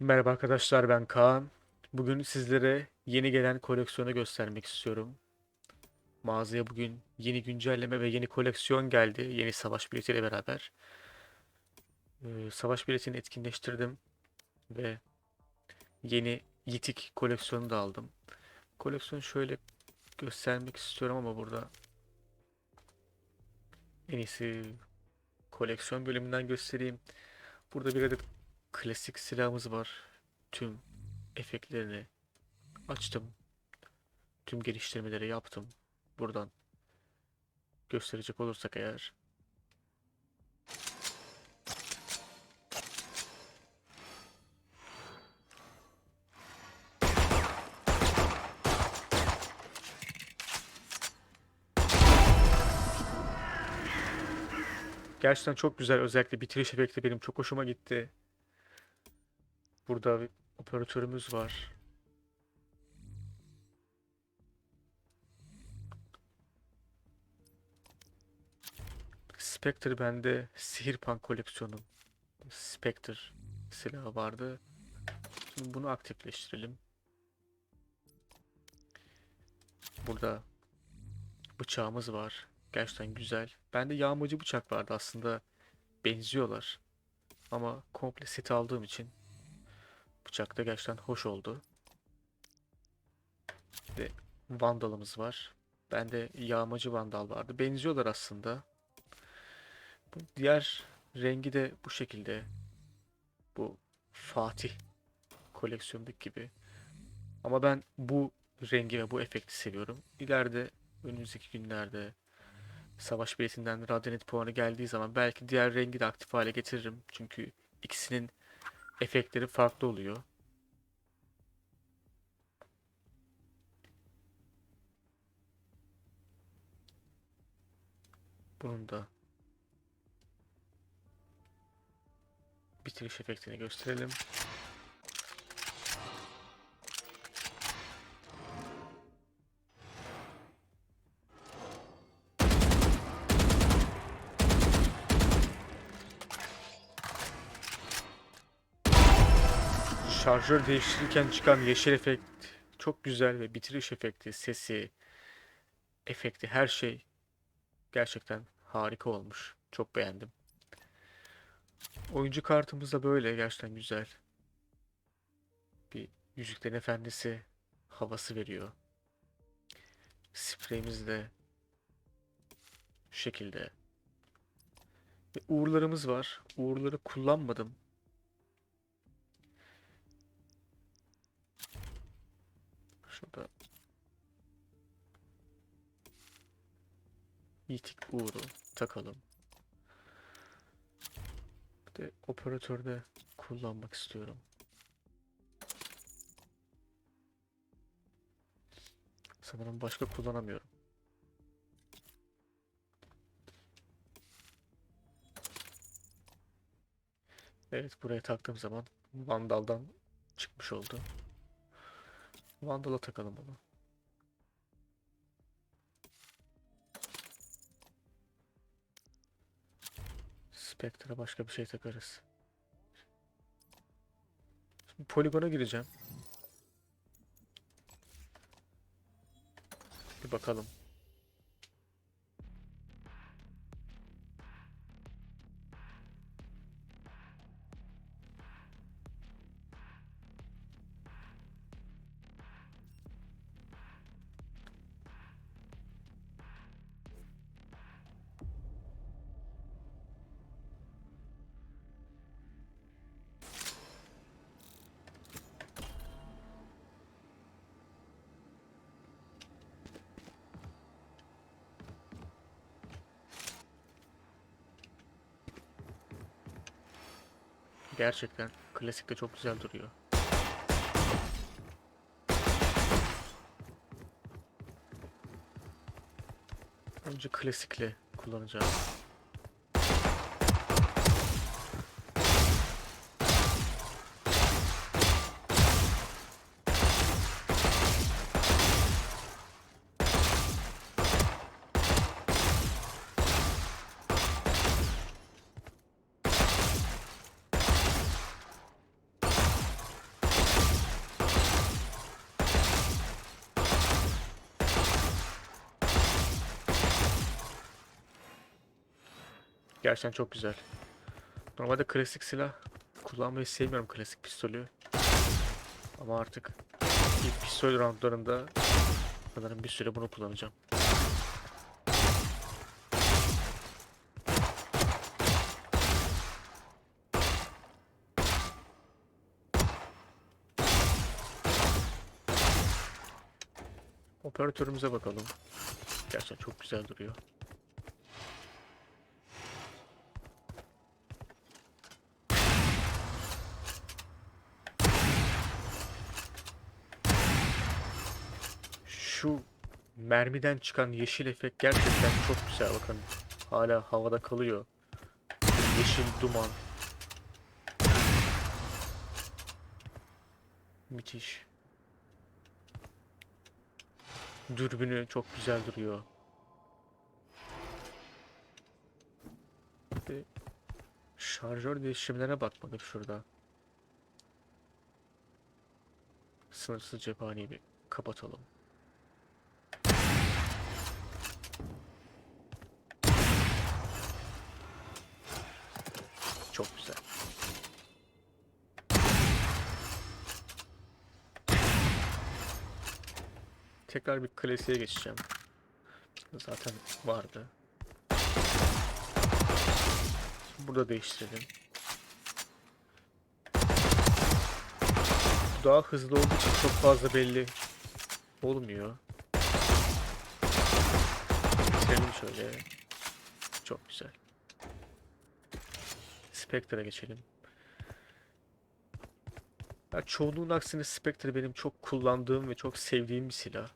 Merhaba arkadaşlar ben Kaan. Bugün sizlere yeni gelen koleksiyonu göstermek istiyorum. Mağazaya bugün yeni güncelleme ve yeni koleksiyon geldi. Yeni savaş biletiyle beraber. Ee, savaş biletini etkinleştirdim ve yeni Yitik koleksiyonu da aldım. Koleksiyonu şöyle göstermek istiyorum ama burada en iyisi koleksiyon bölümünden göstereyim. Burada bir adet klasik silahımız var. Tüm efektlerini açtım. Tüm geliştirmeleri yaptım. Buradan gösterecek olursak eğer. Gerçekten çok güzel. Özellikle bitiriş efekti benim çok hoşuma gitti. Burada bir operatörümüz var. Spectre bende Sihirpan koleksiyonu. Spectre silahı vardı. Şimdi bunu aktifleştirelim. Burada bıçağımız var. Gerçekten güzel. Bende yağmacı bıçak vardı aslında. Benziyorlar. Ama komple seti aldığım için bıçak da gerçekten hoş oldu. Ve vandalımız var. Bende yağmacı vandal vardı. Benziyorlar aslında. Bu diğer rengi de bu şekilde. Bu Fatih koleksiyondaki gibi. Ama ben bu rengi ve bu efekti seviyorum. İleride önümüzdeki günlerde savaş biletinden Radyanet puanı geldiği zaman belki diğer rengi de aktif hale getiririm. Çünkü ikisinin efektleri farklı oluyor. Bunun da bitiriş efektini gösterelim. Şarjör değiştirirken çıkan yeşil efekt çok güzel ve bitiriş efekti, sesi, efekti her şey gerçekten harika olmuş. Çok beğendim. Oyuncu kartımız da böyle gerçekten güzel. Bir Yüzüklerin Efendisi havası veriyor. Spreyimiz de şekilde. Ve uğurlarımız var. Uğurları kullanmadım. Şurada Yitik uğru takalım. Bir de operatörde kullanmak istiyorum. Sanırım başka kullanamıyorum. Evet buraya taktığım zaman Vandal'dan çıkmış oldu. Vandal'a takalım bunu. Spectre'a başka bir şey takarız. Şimdi poligona gireceğim. Bir bakalım. Gerçekten klasikte çok güzel duruyor. Önce klasikle kullanacağım. Gerçekten çok güzel. Normalde klasik silah kullanmayı sevmiyorum klasik pistolü. Ama artık ilk pistol roundlarında sanırım bir süre bunu kullanacağım. Operatörümüze bakalım. Gerçekten çok güzel duruyor. Şu mermiden çıkan yeşil efekt gerçekten çok güzel bakın. Hala havada kalıyor. Yeşil duman. Müthiş. Dürbünü çok güzel duruyor. Bir şarjör değişimlerine bakmadım şurada. Sınırsız cephaneyi bir kapatalım. Çok güzel. Tekrar bir klasiğe geçeceğim. Zaten vardı. Burada değiştirelim. Daha hızlı olduğu için çok fazla belli olmuyor. Geçelim şöyle. Çok güzel. Spectre'a geçelim. Ya çoğunluğun aksine Spectre benim çok kullandığım ve çok sevdiğim bir silah.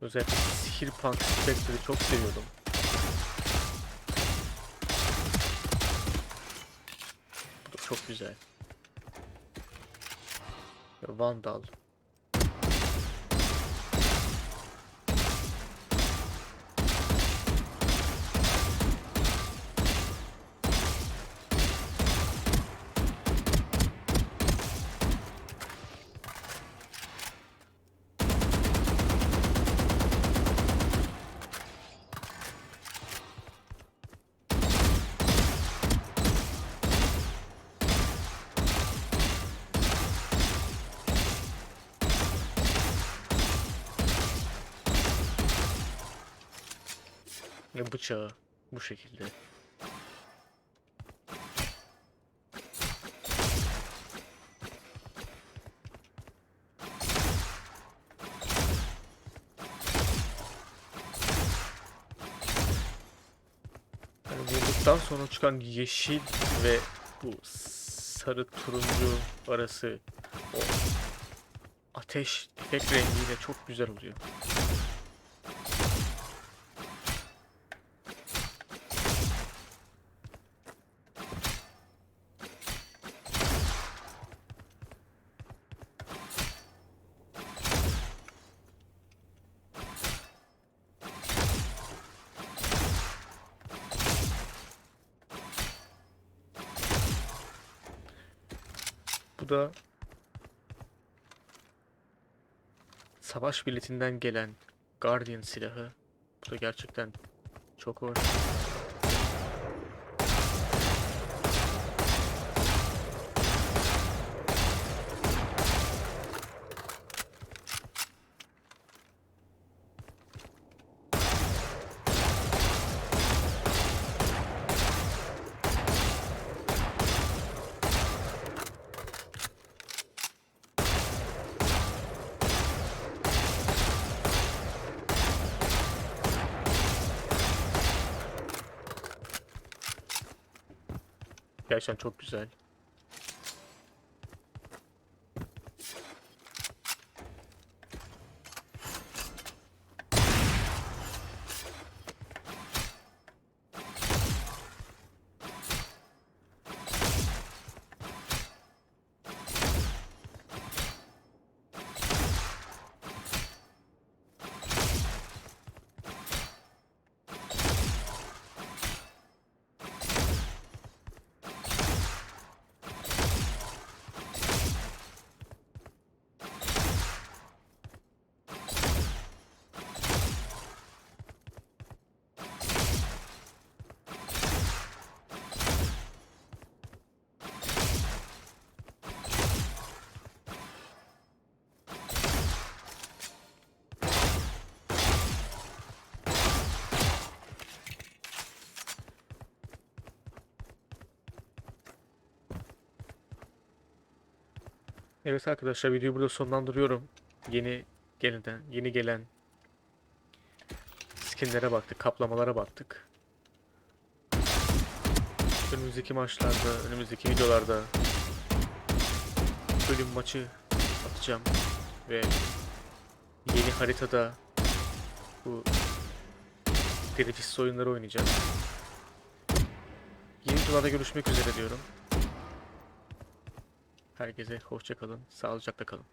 Özellikle Sihir Punk Spectre'ı çok seviyordum. Bu da çok güzel. Vandal. Ve bıçağı bu şekilde. Yani vurduktan sonra çıkan yeşil ve bu sarı turuncu arası o ateş efekt rengiyle çok güzel oluyor. Bu da savaş biletinden gelen Guardian silahı. Bu da gerçekten çok hoş. Gerçekten çok güzel. Evet arkadaşlar videoyu burada sonlandırıyorum. Yeni gelen, yeni gelen skinlere baktık, kaplamalara baktık. Önümüzdeki maçlarda, önümüzdeki videolarda bölüm maçı atacağım ve yeni haritada bu derecesiz oyunları oynayacağız. Yeni videolarda görüşmek üzere diyorum. Herkese hoşça kalın, sağlıcakla kalın.